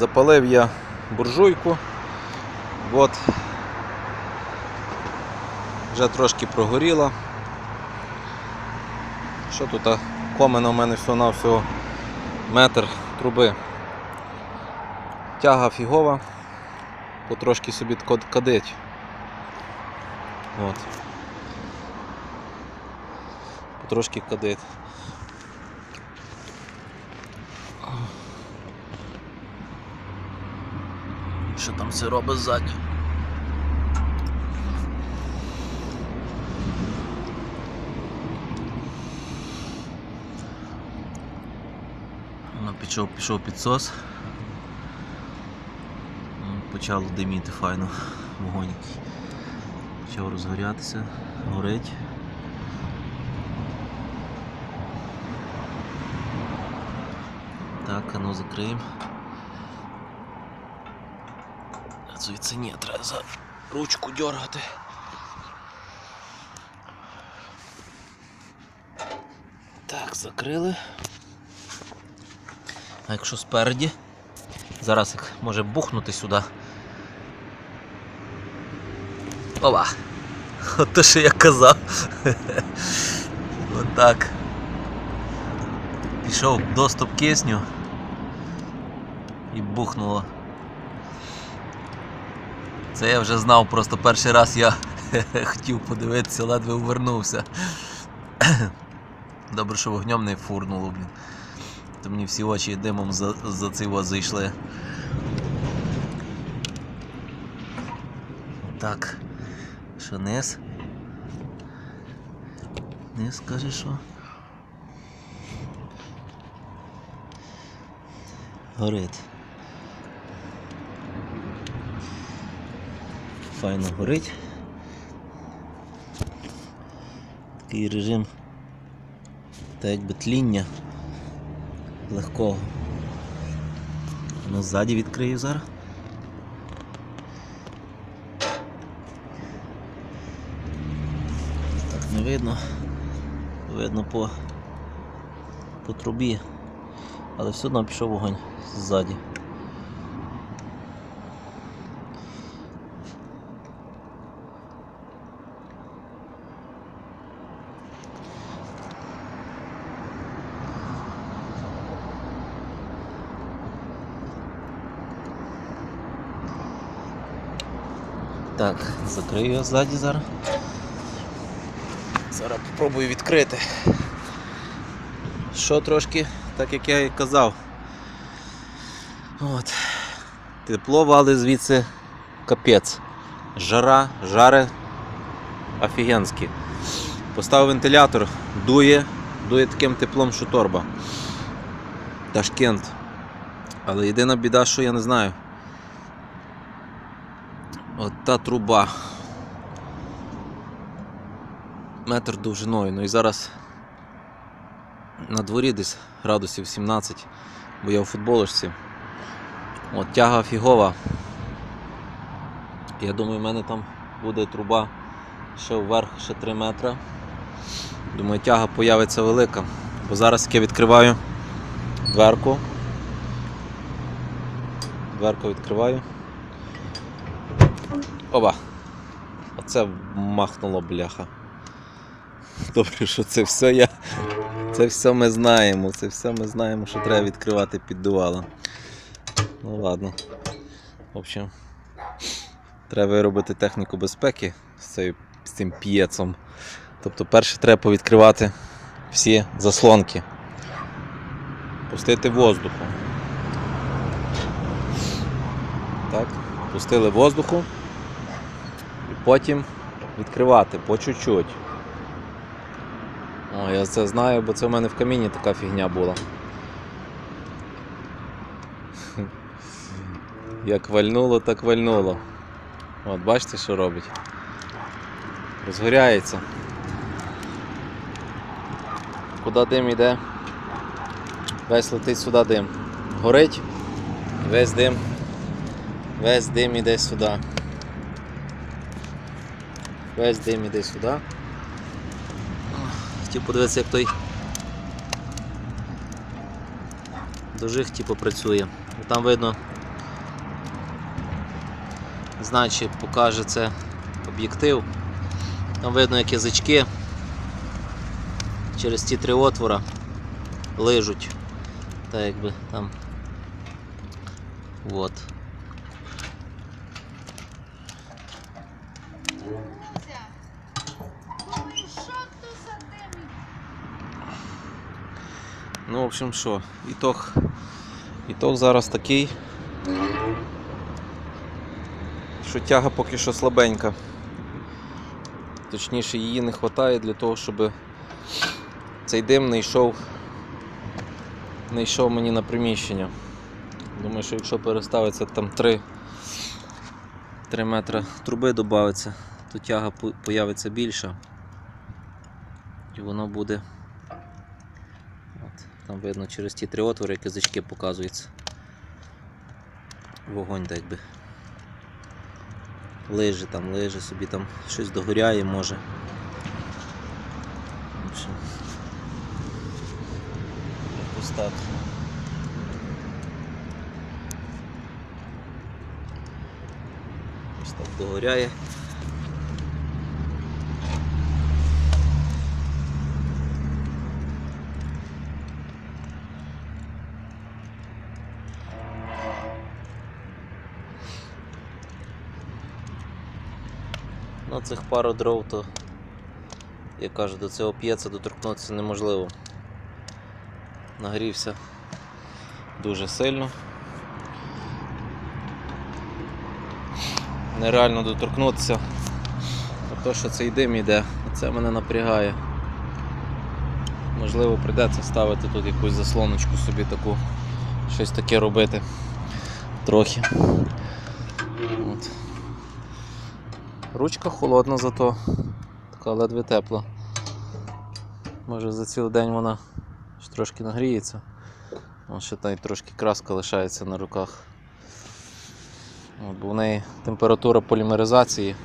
Запалив я буржуйку. От. Вже трошки прогоріла. Що тут? а? Комена у мене всього на всього метр труби. Тяга фігова, потрошки собі кадить. От. Потрошки кадить. Що там все робить ззаді? Ну, пішов, пішов підсос. Ну, Почало диміти файно вогонь. Почав розгорятися, горить. Так, а ну закриємо. Звідси ні, треба за ручку дергати. Так, закрили. А якщо спереді, зараз як може бухнути сюди. Ова! От те, що я казав. Отак. Пішов доступ кисню і бухнуло. Це я вже знав, просто перший раз я хотів подивитися, ледве увернувся. Добре, що вогнем не фурнуло, блін. То мені всі очі димом за, за цей воз зайшли. Так. Що низ? Низ каже, що? Горить. Файно горить. Такий режим та якби тління легкого. Ну, ззаді відкрию зараз. Так не видно. Видно по, по трубі. Але все одно пішов вогонь ззаді. Так, закрию я ззаді зараз. Зараз спробую відкрити. Що трошки, так як я і казав. От. Тепло вали звідси капець. Жара, жари офігенські. Поставив вентилятор, дує, дує таким теплом, що торба. Ташкент. Але єдина біда, що я не знаю. От та труба. Метр довжиною. Ну і зараз на дворі десь градусів 17, бо я у футболочці. От тяга фігова. Я думаю, в мене там буде труба ще вверх, ще 3 метри. Думаю, тяга появиться велика. Бо зараз як я відкриваю дверку. Дверку відкриваю. Оба! Оце махнуло бляха. Добре, що це все я. Це все ми знаємо. Це все ми знаємо, що треба відкривати піддувало. Ну ладно. В общем, треба виробити техніку безпеки з, цією, з цим п'єцом. Тобто, перше треба повідкривати всі заслонки. Пустити воздуху. Так, пустили воздуху. Потім відкривати по чуть-чуть. Я це знаю, бо це в мене в каміні така фігня була. Як вальнуло, так вальнуло. От, бачите, що робить? Розгоряється. Куди дим йде? Весь летить сюди дим. Горить, весь дим. Весь дим іде сюди. Весь дим іде сюди. Хотів подивитися, як той дожиг типу, працює. Там видно знаю, покаже це об'єктив. Там видно, як язички через ті три отвора лижуть. Так якби там. От. Ну, в общем, що, ітог, ітог зараз такий, що тяга поки що слабенька. Точніше, її не вистачає для того, щоб цей дим не йшов, не йшов мені на приміщення. Думаю, що якщо переставиться там 3, 3 метри труби додається, то тяга появиться більша. І воно буде. Там видно через ті три отвори, як язички показуються. Вогонь так би. Лиже там, лиже собі там щось догоряє може. Якось так. Ось так догоряє. Цих пару дров, то, як кажуть, до цього п'єца доторкнутися неможливо. Нагрівся дуже сильно. Нереально доторкнутися. А то, що цей дим йде, це мене напрягає. Можливо, прийдеться ставити тут якусь заслоночку собі таку, щось таке робити трохи. От. Ручка холодна зато, така ледве тепла. Може за цілий день вона ще трошки нагріється. Вон ще й трошки краска лишається на руках. От, бо в неї температура полімеризації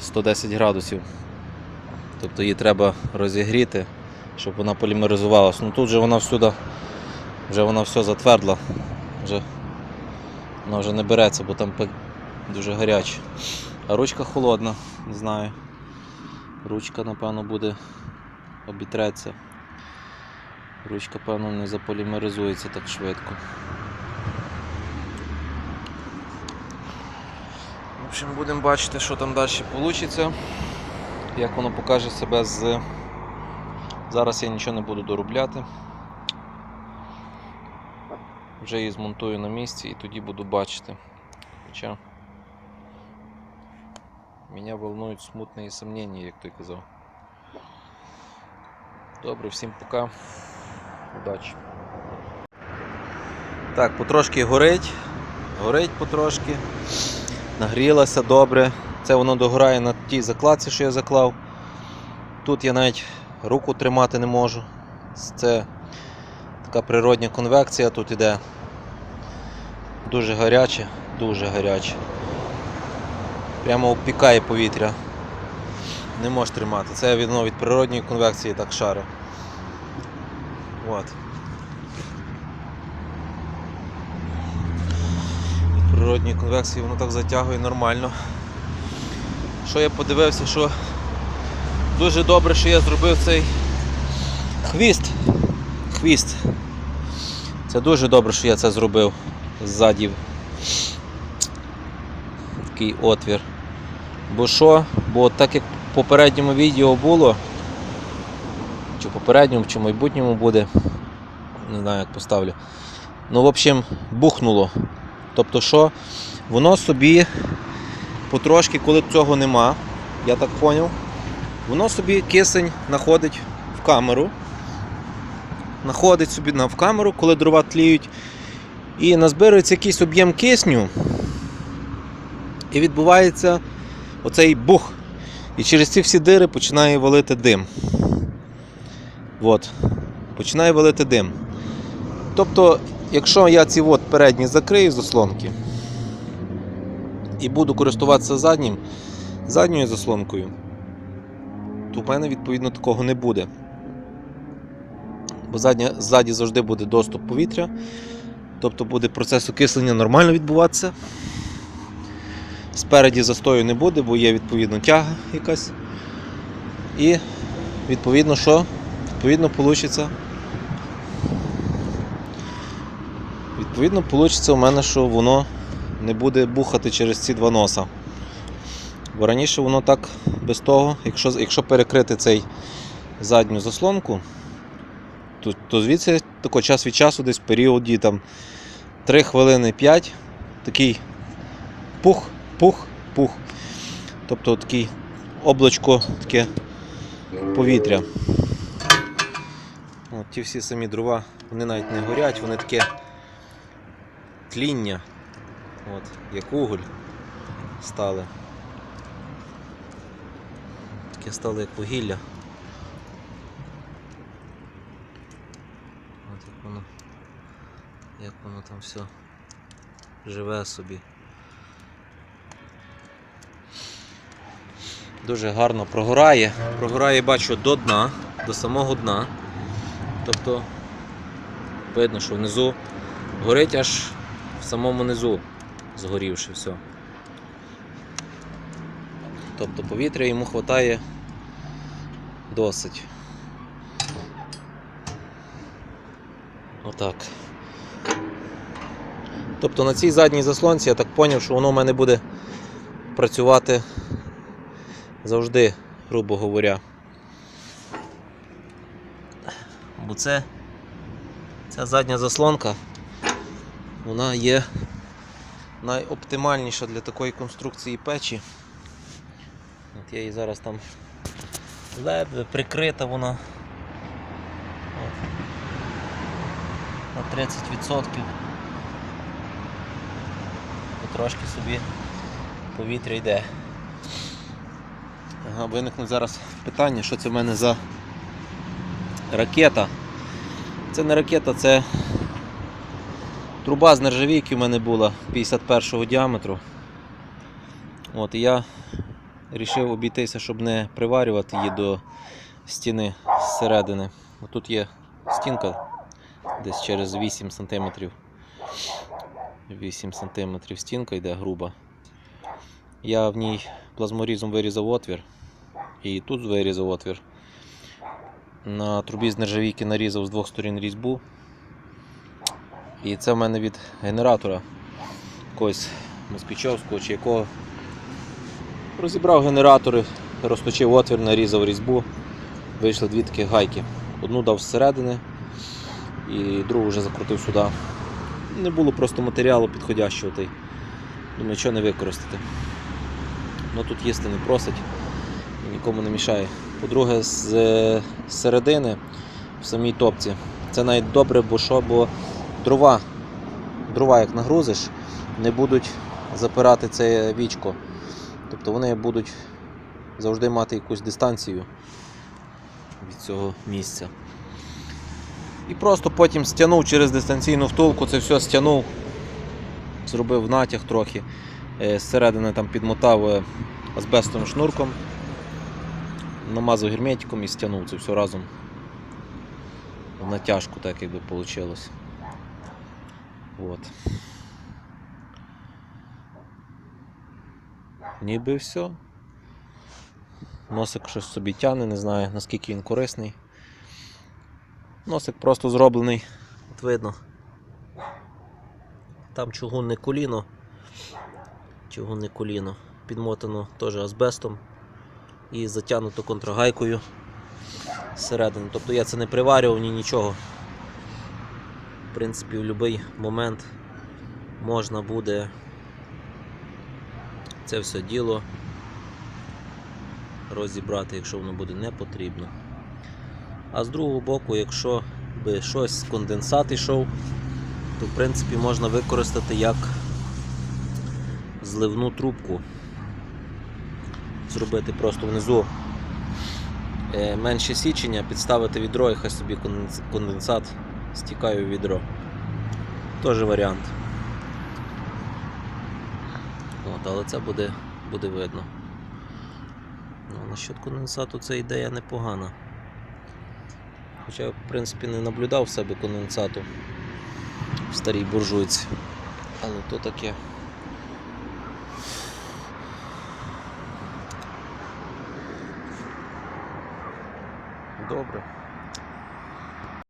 110 градусів. Тобто її треба розігріти, щоб вона полімеризувалась. Ну тут же вона всюди, вже вона все затвердла, вже, вона вже не береться, бо там дуже гаряче. Ручка холодна, не знаю. Ручка, напевно, буде обітреться. Ручка, певно, не заполімеризується так швидко. В общем, будемо бачити, що там далі вийде. Як воно покаже себе з. Зараз я нічого не буду доробляти. Вже її змонтую на місці і тоді буду бачити. Хоча Меня волнують смутні сомнения, як ти казав. Добре, всім пока. Удачі. Так, потрошки горить. Горить потрошки. Нагрілася добре. Це воно догорає на тій закладці, що я заклав. Тут я навіть руку тримати не можу. Це така природня конвекція тут іде. Дуже гаряче, дуже гаряче. Прямо обпікає повітря. Не можеш тримати. Це від, ну, від природньої конвекції так шари. От. Від природньої конвекції воно так затягує нормально. Що я подивився, що дуже добре, що я зробив цей хвіст. Хвіст. Це дуже добре, що я це зробив ззаді. Такий отвір. Бо що? Бо так як в попередньому відео було, чи в попередньому, чи в майбутньому буде, не знаю, як поставлю. Ну, в общем, бухнуло. Тобто, що воно собі потрошки, коли цього нема, я так зрозумів, воно собі кисень знаходить в камеру. Знаходить собі в камеру, коли дрова тліють, і назбирується якийсь об'єм кисню, і відбувається оцей бух. І через ці всі дири починає валити дим. От. Починає валити дим. Тобто, якщо я ці от передні закрию заслонки і буду користуватися заднім, задньою заслонкою, то в мене відповідно такого не буде. Бо задня, ззаді завжди буде доступ повітря, тобто буде процес окислення нормально відбуватися. Спереді застою не буде, бо є відповідно тяга якась. І відповідно що? Відповідно вийде. Відповідно, вийде у мене, що воно не буде бухати через ці два носа. Бо раніше воно так без того, якщо, якщо перекрити цей задню заслонку, то, то звідси тако час від часу, десь в періоді там 3 хвилини 5, такий пух, пух, пух. Тобто такий облачко, таке повітря. От, ті всі самі дрова, вони навіть не горять, вони таке тління, от, як уголь стали. Таке стало як вугілля. От як воно, як воно там все живе собі. Дуже гарно прогорає. Прогорає, бачу, до дна, до самого дна. Тобто видно, що внизу горить аж в самому низу згорівши все. Тобто повітря йому вистачає досить. Отак. Тобто на цій задній заслонці я так зрозумів, що воно в мене буде працювати завжди, грубо говоря. Бо це ця задня заслонка, вона є найоптимальніша для такої конструкції печі. От я її зараз там ледве прикрита вона. На 30%. І трошки собі повітря йде. Ага, виникнуть зараз питання, що це в мене за ракета. Це не ракета, це труба з нержавійки в мене була 51-го діаметру. От, я вирішив обійтися, щоб не приварювати її до стіни зсередини. Тут є стінка десь через 8 см. 8 см стінка йде груба. Я в ній плазморізом вирізав отвір. І тут вирізав отвір. На трубі з нержавійки нарізав з двох сторін різьбу. І це в мене від генератора якогось москвичовського чи якого. Розібрав генератори, розточив отвір, нарізав різьбу, вийшли дві такі гайки. Одну дав зсередини і другу вже закрутив сюди. Не було просто матеріалу підходящого. й Думаю, що не використати. Ну тут їсти не просить і нікому не мішає. По-друге, з середини в самій топці. Це навіть добре, бо що, бо дрова, дрова як нагрузиш, не будуть запирати це вічко. Тобто вони будуть завжди мати якусь дистанцію від цього місця. І просто потім стягнув через дистанційну втулку, це все стягнув, зробив натяг трохи, зсередини там підмотав е, азбестовим шнурком, намазав герметиком і стягнув це все разом в натяжку, так якби вийшло. От. Ніби все. Носик щось собі тягне, не знаю наскільки він корисний. Носик просто зроблений, от видно. Там чугунне коліно. Чугунне коліно. Підмотано теж азбестом і затягнуто контрагайкою зсередини. Тобто я це не приварював ні нічого. В принципі, в будь-який момент можна буде це все діло розібрати, якщо воно буде не потрібно. А з другого боку, якщо би щось конденсат йшов, то в принципі можна використати як зливну трубку. Зробити просто внизу е, менше січення, підставити відро і хай собі конденсат стікає у відро. Теж варіант. От, але це буде, буде видно. Ну, насчет конденсату це ідея непогана. Хоча я, в принципі, не наблюдав в себе конденсату в старій буржуйці. Але то таке.